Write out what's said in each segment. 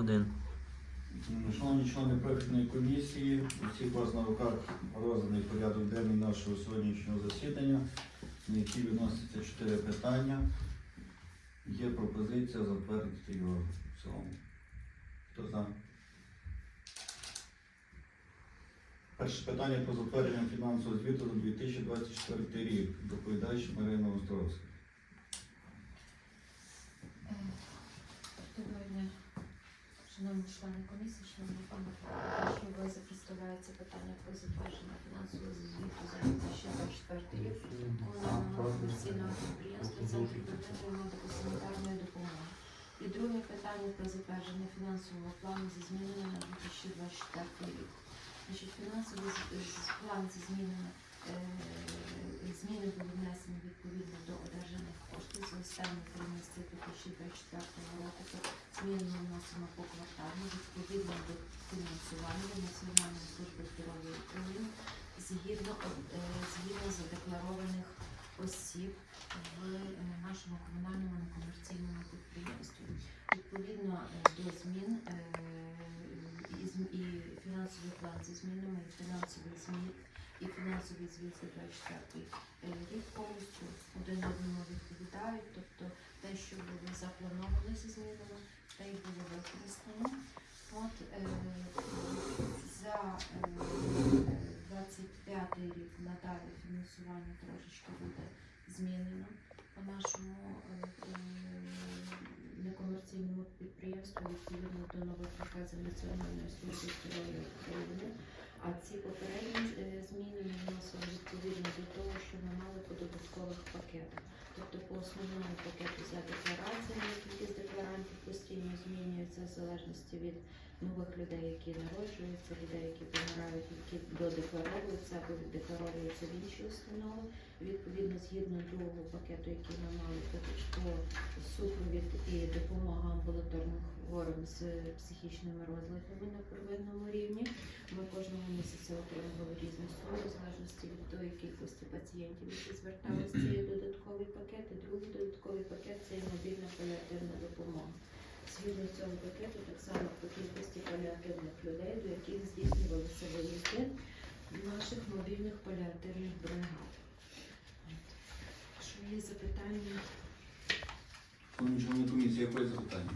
Один. Шановні члени профільної комісії, у всіх вас на руках розданий порядок денний нашого сьогоднішнього засідання, на який відносяться чотири питання. Є пропозиція затвердити його в цілому. Хто за? Перше питання про затвердження фінансового звіту за 2024 рік. Доповідач Марина Островська. Шановні члени комісії, шановні пане що у вас представляється питання про затвердження фінансового звіту за 2024 рік комунального комерційного підприємства Центр первинної медико-санітарної допомоги. І друге питання про затвердження фінансового плану зі змінами на 2024 рік. Значить, фінансовий план зі змінами е, зміни були внесені відповідно місяці 2024 року. Ми вносимо поквартально відповідно до фінансування Національної служби здоров'я України згідно, е, згідно задекларованих осіб в е, нашому комунальному некомерційному підприємстві. Відповідно е, до змін і, фінансовий план зі змінами, і фінансовий змін, і фінансовий звіт за 24 рік повністю один одному відповідають. Тобто те, що було заплановано зі змінами, те й було використано. От е, за е, 25 рік надалі фінансування трошечки буде змінено по нашому е, е, некомерційному підприємству відповідно до нових наказів Національної служби здоров'я України. А ці попередні до того, що ми мали по додаткових пакетах. Тобто по основному пакету за деклараціями, кількість декларантів постійно змінюється в залежності від нових людей, які народжуються, людей, які помирають, які додекларовуються або декларовуються в інші установи. Відповідно, згідно другого пакету, який ми мали по, супровід і допомога амбулаторним хворим з психічними розладами на первинному рівні. Ми кожного місяця отримували різні суми в залежності від тої кількості пацієнтів, які зверталися. Це є додатковий пакет, і другий додатковий пакет це є мобільна паліативна допомога. Згідно цього пакету, так само по кількості паліативних людей, до яких здійснювалися виїзди наших мобільних паліативних бригад. Що є запитання? Шановні члени комісії, яке запитання?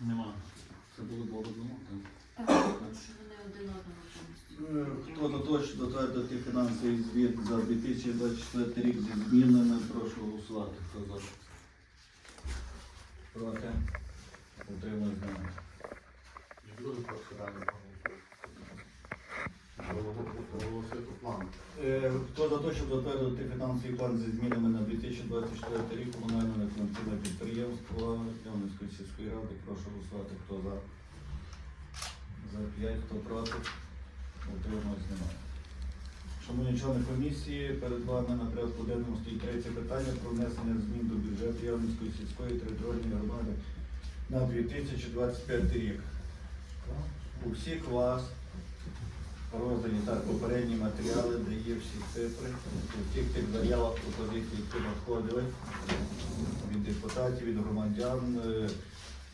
Нема. Це було по Е, Хто за те, затвердити фінансовий звіт за 2024 рік зі змінами, прошу голосувати. Хто за? Проти? Утримує зміни. Е, Хто за те, щоб затвердити фінансовий план зі змінами на 2024 рік комунального некомерційного підприємства Ямницької сільської ради, прошу голосувати. Хто за? За 5, хто проти? Утримує зміни. Шановні члени комісії, перед вами на порядку денному стоїть третє питання про внесення змін до бюджету Явницької сільської територіальної громади на 2025 рік. У всіх вас роздані так попередні матеріали, де є всі цифри. У всіх тих заявах пропозицій, які надходили від депутатів, від громадян. е,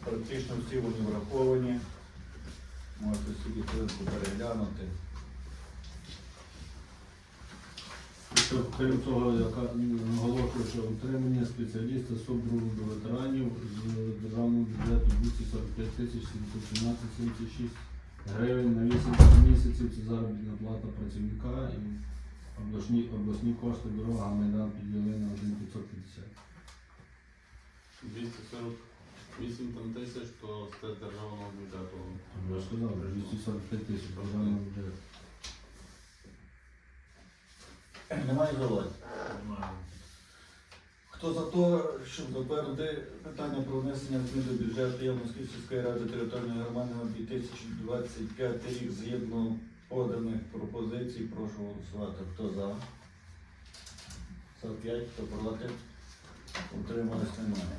Практично всі вони враховані. Можете собі хвилинку переглянути. Крім того, яка наголошую, що отримання спеціаліста субдругу до ветеранів з державного бюджету 245 тисяч 717,76 гривень на 8 місяців. Це заробітна плата працівника і обласні, обласні кошти дорога Майдан підняли на 1,550. 248 там тисяч, то це з державного бюджету. Я ж сказав, вже 245 тисяч державного бюджету. Немає завод. Немає. Хто за те, щоб затвердити питання про внесення змін до бюджету Явницької сільської ради територіальної громади на 2025 рік згідно поданих пропозицій, прошу голосувати. Хто за? За 5, хто проти? Утримались немає.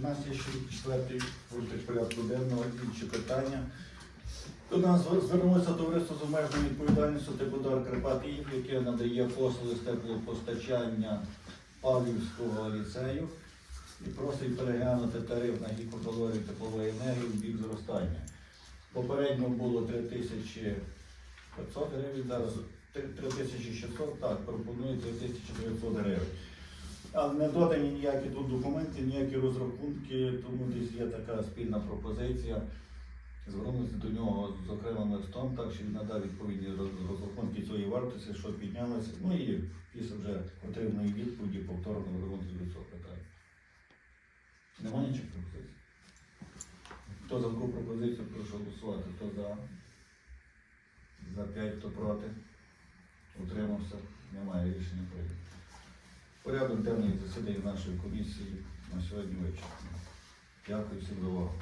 Рішення прийнято. У нас є ще четвертий пункт порядку денного, інші питання. До нас звернулося товариство з обмеженою відповідальністю Теплодар Карпатів, яке надає послуги з теплопостачання Павлівського ліцею. і просить переглянути тариф на гіпокалорію теплової енергії в бік зростання. Попередньо було 3500 гривень, зараз 3600, так, пропонується 3900 гривень. Але не додані ніякі тут документи, ніякі розрахунки, тому десь є така спільна пропозиція. Звернутися до нього з окремим листом, так що він надав відповідні розрахунки цієї вартості, що піднялося. Ну і після вже отриманої відповіді повторно вернутися до цього питання. Немає ніяких пропозицій? Хто за таку пропозицію, прошу голосувати. Хто за? За 5, хто проти? Утримався? Немає рішення прийнято. Порядок денний засідання нашої комісії на сьогодні вичерпано. Дякую всім за увагу.